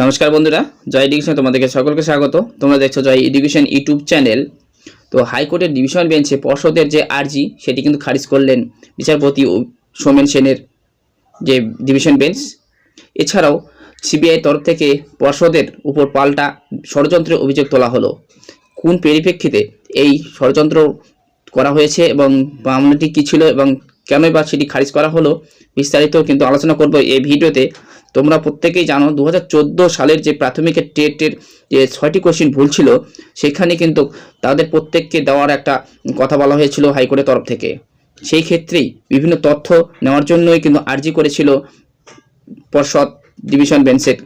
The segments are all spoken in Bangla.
নমস্কার বন্ধুরা, জয় এডুকেশন তোমাদেরকে সকলকে স্বাগত। তোমরা দেখছ জয় এডুকেশন ইউটিউব চ্যানেল। তো হাইকোর্টের ডিভিশন বেঞ্চে পর্ষদের যে আর্জি, সেটি কিন্তু খারিজ করলেন বিচারপতি সৌমেন সেনের যে ডিভিশন বেঞ্চ। এছাড়াও সিবিআই তরফ থেকে পর্ষদের উপর পাল্টা ষড়যন্ত্রের অভিযোগ তোলা হলো। কোন পরিপ্রেক্ষিতে এই ষড়যন্ত্র করা হয়েছে এবং মামলাটি কী ছিল এবং কেনই বা সেটি খারিজ করা হলো বিস্তারিত কিন্তু আলোচনা করব এই ভিডিওতে। তোমরা প্রত্যেকেই জানো দু হাজার চোদ্দ সালের যে প্রাথমিকের টেটের যে ছয়টি কোশ্চিন ভুল ছিল, সেখানে কিন্তু তাদের প্রত্যেককে দেওয়ার একটা কথা বলা হয়েছিল হাইকোর্টের তরফ থেকে। সেই ক্ষেত্রেই বিভিন্ন তথ্য নেওয়ার জন্যই কিন্তু আর্জি করেছিল পর্ষদ ডিভিশন বেঞ্চের।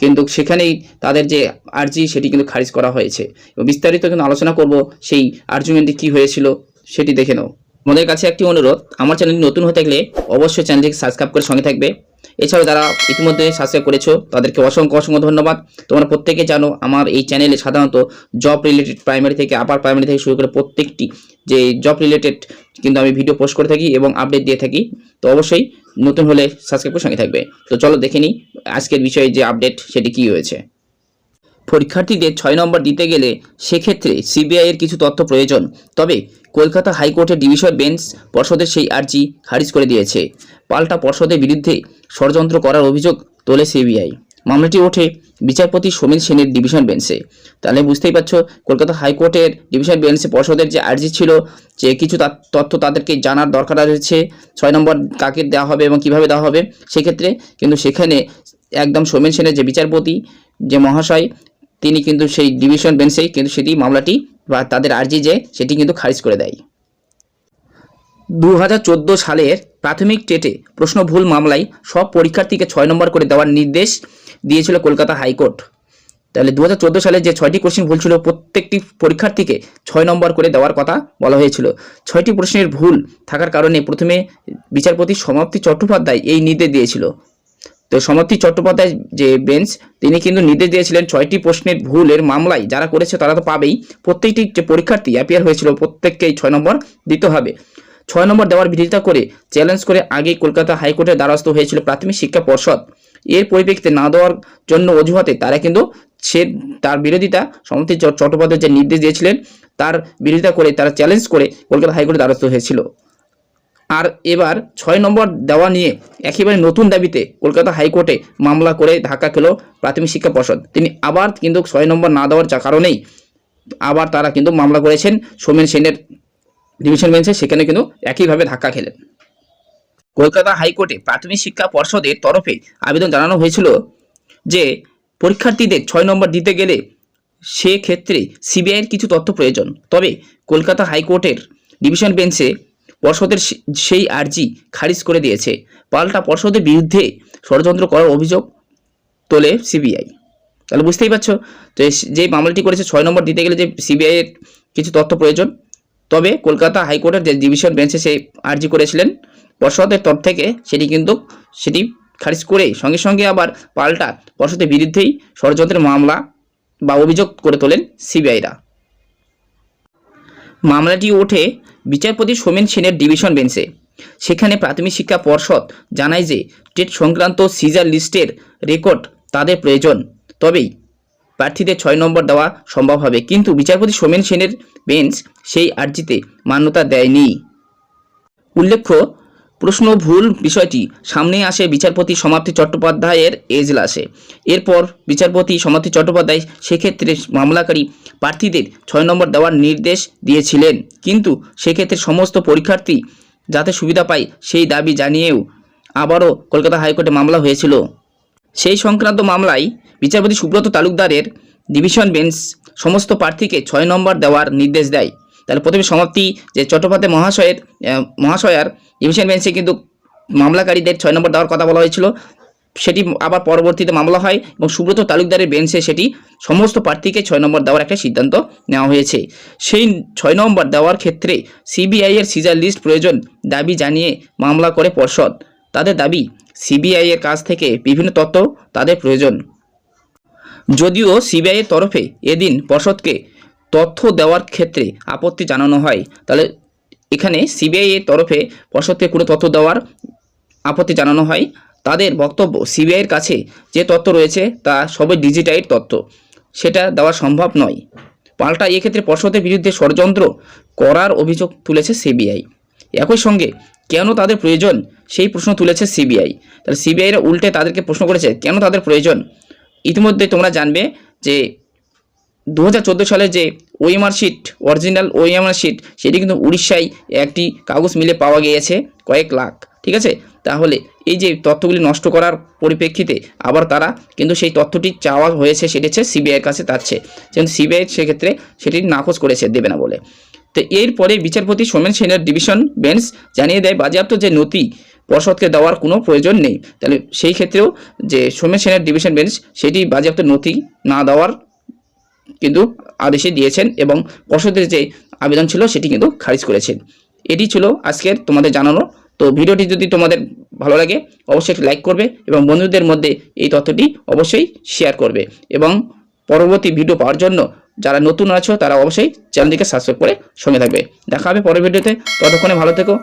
কিন্তু সেখানেই তাদের যে আর্জি, সেটি কিন্তু খারিজ করা হয়েছে। বিস্তারিত কিন্তু আলোচনা করব সেই আর্গুমেন্টটি কী হয়েছিল, সেটি দেখে নাও। আমাদের কাছে একটি অনুরোধ, আমার চ্যানেলটি নতুন হয়ে থাকলে অবশ্যই চ্যানেলটিকে সাবস্ক্রাইব করে সঙ্গে থাকবে। এছাড়াও যারা ইতিমধ্যে সাবস্ক্রাইব করেছ, তাদেরকে অসংখ্য অসংখ্য ধন্যবাদ। তোমরা প্রত্যেকে জানো, আমার এই চ্যানেলে সাধারণত জব রিলেটেড প্রাইমারি থেকে আপার প্রাইমারি থেকে শুরু করে প্রত্যেকটি যে জব রিলেটেড কিন্তু আমি ভিডিও পোস্ট করে থাকি এবং আপডেট দিয়ে থাকি, তো অবশ্যই নতুন হলে সাবস্ক্রাইব করে সঙ্গে থাকবে। তো চলো দেখে নিই আজকের বিষয়ে যে আপডেট সেটি কী হয়েছে। পরীক্ষার্থীদের ছয় নম্বর দিতে গেলে সেক্ষেত্রে সিবিআইয়ের কিছু তথ্য প্রয়োজন। তবে কলকাতা হাইকোর্টের ডিভিশন বেঞ্চ পর্ষদের সেই আর্জি খারিজ করে দিয়েছে। পাল্টা পর্ষদের বিরুদ্ধে ষড়যন্ত্র করার অভিযোগ তোলে সিবিআই। মামলাটি ওঠে বিচারপতি সমীর সেনের ডিভিশন বেঞ্চে। তাহলে বুঝতেই পারছ, কলকাতা হাইকোর্টের ডিভিশন বেঞ্চে পর্ষদের যে আর্জি ছিল, যে কিছু তথ্য তাদেরকে জানার দরকার রয়েছে, ছয় নম্বর কাকে দেওয়া হবে এবং কীভাবে দেওয়া হবে, সেক্ষেত্রে কিন্তু সেখানে একদম সমীর সেনের যে বিচারপতি, যে মহাশয় তিনি কিন্তু সেই ডিভিশন বেঞ্চেই কিন্তু সেটি মামলাটি বা তাদের আর্জি যে সেটি কিন্তু খারিজ করে দেয়। দু হাজার চোদ্দ সালের প্রাথমিক টেটে প্রশ্ন ভুল মামলায় সব পরীক্ষার্থীকে ছয় নম্বর করে দেওয়ার নির্দেশ দিয়েছিল কলকাতা হাইকোর্ট। তাহলে দু হাজার চোদ্দ সালে যে ছয়টি কোশ্চেন ভুল ছিল, প্রত্যেকটি পরীক্ষার্থীকে ছয় নম্বর করে দেওয়ার কথা বলা হয়েছিল। ছয়টি প্রশ্নের ভুল থাকার কারণে প্রথমে বিচারপতি সমাপ্তি চট্টোপাধ্যায় এই নির্দেশ দিয়েছিল। তো সমাপ্তি চট্টোপাধ্যায় যে বেঞ্চ তিনি কিন্তু নির্দেশ দিয়েছিলেন ছয়টি প্রশ্নের ভুলের মামলায় যারা করেছে তারা তো পাবেই। প্রত্যেকটি যে পরীক্ষার্থী অ্যাপিয়ার হয়েছিল প্রত্যেককেই ছয় নম্বর দিতে হবে। ছয় নম্বর দেওয়ার বিরোধিতা করে চ্যালেঞ্জ করে আগেই কলকাতা হাইকোর্টের দ্বারস্থ হয়েছিল প্রাথমিক শিক্ষা পর্ষদ। এর পরিপ্রেক্ষিতে না দেওয়ার জন্য অজুহাতে তারা কিন্তু সে তার বিরোধিতা চ- চট্টোপাধ্যায় যে নির্দেশ দিয়েছিলেন, তার বিরোধিতা করে, তারা চ্যালেঞ্জ করে কলকাতা হাইকোর্টের দ্বারস্থ হয়েছিল। আর এবার ছয় নম্বর দেওয়া নিয়ে একেবারে নতুন দাবিতে কলকাতা হাইকোর্টে মামলা করে ধাক্কা খেল প্রাথমিক শিক্ষা পর্ষদ। তিনি আবার কিন্তু ছয় নম্বর না দেওয়ার যা- কারণেই আবার তারা কিন্তু মামলা করেছেন সোমেন সেনের ডিভিশন বেঞ্চে, সেখানে কিন্তু একইভাবে ধাক্কা খেলেন। কলকাতা হাইকোর্টে প্রাথমিক শিক্ষা পর্ষদের তরফে আবেদন জানানো হয়েছিল যে পরীক্ষার্থীদের ছয় নম্বর দিতে গেলে সেক্ষেত্রে সিবিআইয়ের কিছু তথ্য প্রয়োজন। তবে কলকাতা হাইকোর্টের ডিভিশন বেঞ্চে পর্ষদের সেই আর্জি খারিজ করে দিয়েছে। পাল্টা পর্ষদের বিরুদ্ধে ষড়যন্ত্র করার অভিযোগ তোলে সিবিআই। তাহলে বুঝতেই পারছ তো যে মামলাটি করেছে ছয় নম্বর দিতে গেলে যে সিবিআইয়ের কিছু তথ্য প্রয়োজন। তবে কলকাতা হাইকোর্টের যে ডিভিশন বেঞ্চে সেই আর্জি করেছিলেন, পর্ষদের তরফ থেকে সেটি কিন্তু সেটি খারিজ করেই সঙ্গে সঙ্গে আবার পাল্টা পর্ষদের বিরুদ্ধেই ষড়যন্ত্রের মামলা বা অভিযোগ করে তোলেন সিবিআইরা। মামলাটি ওঠে বিচারপতি সোমেন সেনের ডিভিশন বেঞ্চে। সেখানে প্রাথমিক শিক্ষা পর্ষদ জানায় যে, টেট সংক্রান্ত সিজার লিস্টের রেকর্ড তাদের প্রয়োজন। তবেই প্রার্থীদের ছয় নম্বর দেওয়া সম্ভব হবে। কিন্তু বিচারপতি সোমেন সেনের বেঞ্চ সেই আর্জিতে মান্যতা দেয়নি। উল্লেখ্য প্রশ্ন ভুল বিষয়টি সামনে আসে বিচারপতি সমাপ্তি চট্টোপাধ্যায়ের এজলাসে। এরপর বিচারপতি সমাপ্তি চট্টোপাধ্যায় সেক্ষেত্রে মামলাকারী প্রার্থীদের ছয় নম্বর দেওয়ার নির্দেশ দিয়েছিলেন। কিন্তু সেক্ষেত্রে সমস্ত পরীক্ষার্থী যাতে সুবিধা পায় সেই দাবি জানিয়েও আবারও কলকাতা হাইকোর্টে মামলা হয়েছিল। সেই সংক্রান্ত মামলায় বিচারপতি সুব্রত তালুকদারের ডিভিশন বেঞ্চ সমস্ত প্রার্থীকে ছয় নম্বর দেওয়ার নির্দেশ দেয়। তাহলে প্রথমে সমাপ্তি, যে চট্টোপাধ্যায় মহাশয়ের মহাশয়ার ডিভিশন বেঞ্চে কিন্তু মামলাকারীদের ছয় নম্বর দেওয়ার কথা বলা হয়েছিল। সেটি আবার পরবর্তীতে মামলা হয় এবং সুব্রত তালুকদারের বেঞ্চে সেটি সমস্ত প্রার্থীকে ছয় নম্বর দেওয়ার একটা সিদ্ধান্ত নেওয়া হয়েছে। সেই ছয় নম্বর দেওয়ার ক্ষেত্রে সিবিআইয়ের সিজার লিস্ট প্রয়োজন দাবি জানিয়ে মামলা করে পর্ষদ। তাদের দাবি সিবিআইয়ের কাছ থেকে বিভিন্ন তথ্য তাদের প্রয়োজন। যদিও সিবিআইয়ের তরফে এদিন পর্ষদকে তথ্য দেওয়ার ক্ষেত্রে আপত্তি জানানো হয়। তাহলে এখানে সিবিআই এর তরফে পর্ষদকে কোনো তথ্য দেওয়ার আপত্তি জানানো হয়। তাদের বক্তব্য সিবিআইয়ের কাছে যে তথ্য রয়েছে তা সবই ডিজিটাইড তথ্য। সেটা দেওয়া সম্ভব নয়। পাল্টা এক্ষেত্রে পর্ষদের বিরুদ্ধে ষড়যন্ত্র করার অভিযোগ তুলেছে সিবিআই। একই সঙ্গে কেন তাদের প্রয়োজন? সেই প্রশ্ন তুলেছে সিবিআই। তাহলে সিবিআইরা উল্টে তাদেরকে প্রশ্ন করেছে, কেন তাদের প্রয়োজন? ইতিমধ্যে তোমরা জানবে যে দু হাজার চোদ্দ সালে যে OMR sheet original OMR sheet সেটি কিন্তু উড়িষ্যায় একটি কাগজ মিলে পাওয়া গিয়েছে কয়েক লাখ, ঠিক আছে? তাহলে এই যে তথ্যগুলি নষ্ট করার পরিপ্রেক্ষিতে আবার তারা কিন্তু সেই তথ্যটি চাওয়া হয়েছে, সেটি হচ্ছে সিবিআইয়ের কাছে তাচ্ছে কিন্তু সিবিআই সেক্ষেত্রে সেটি নাকচ করেছে, দেবে না বলে। তো এরপরে বিচারপতি সোমেন সেনের ডিভিশন বেঞ্চ জানিয়ে দেয়, বাজেয়াপ্ত যে নথি পর্ষদকে দেওয়ার কোনো প্রয়োজন নেই। তাহলে সেই ক্ষেত্রেও যে সোমেন সেনের ডিভিশন বেঞ্চ, সেটি বাজেয়াপ্ত নথি না দেওয়ার কিন্তু আদেশে দিয়েছেন এবং পর্ষদের যে আবেদন ছিল সেটি কিন্তু খারিজ করেছেন। এটি ছিল আজকের তোমাদের জানানো। তো ভিডিওটি যদি তোমাদের ভালো লাগে, অবশ্যই একটি লাইক করবে এবং বন্ধুদের মধ্যে এই তথ্যটি অবশ্যই শেয়ার করবে এবং পরবর্তী ভিডিও পাওয়ার জন্য যারা নতুন আছো, তারা অবশ্যই চ্যানেলটিকে সাবস্ক্রাইব করে সঙ্গে থাকবে। দেখা হবে পরের ভিডিওতে। ততক্ষণে ভালো থেকো।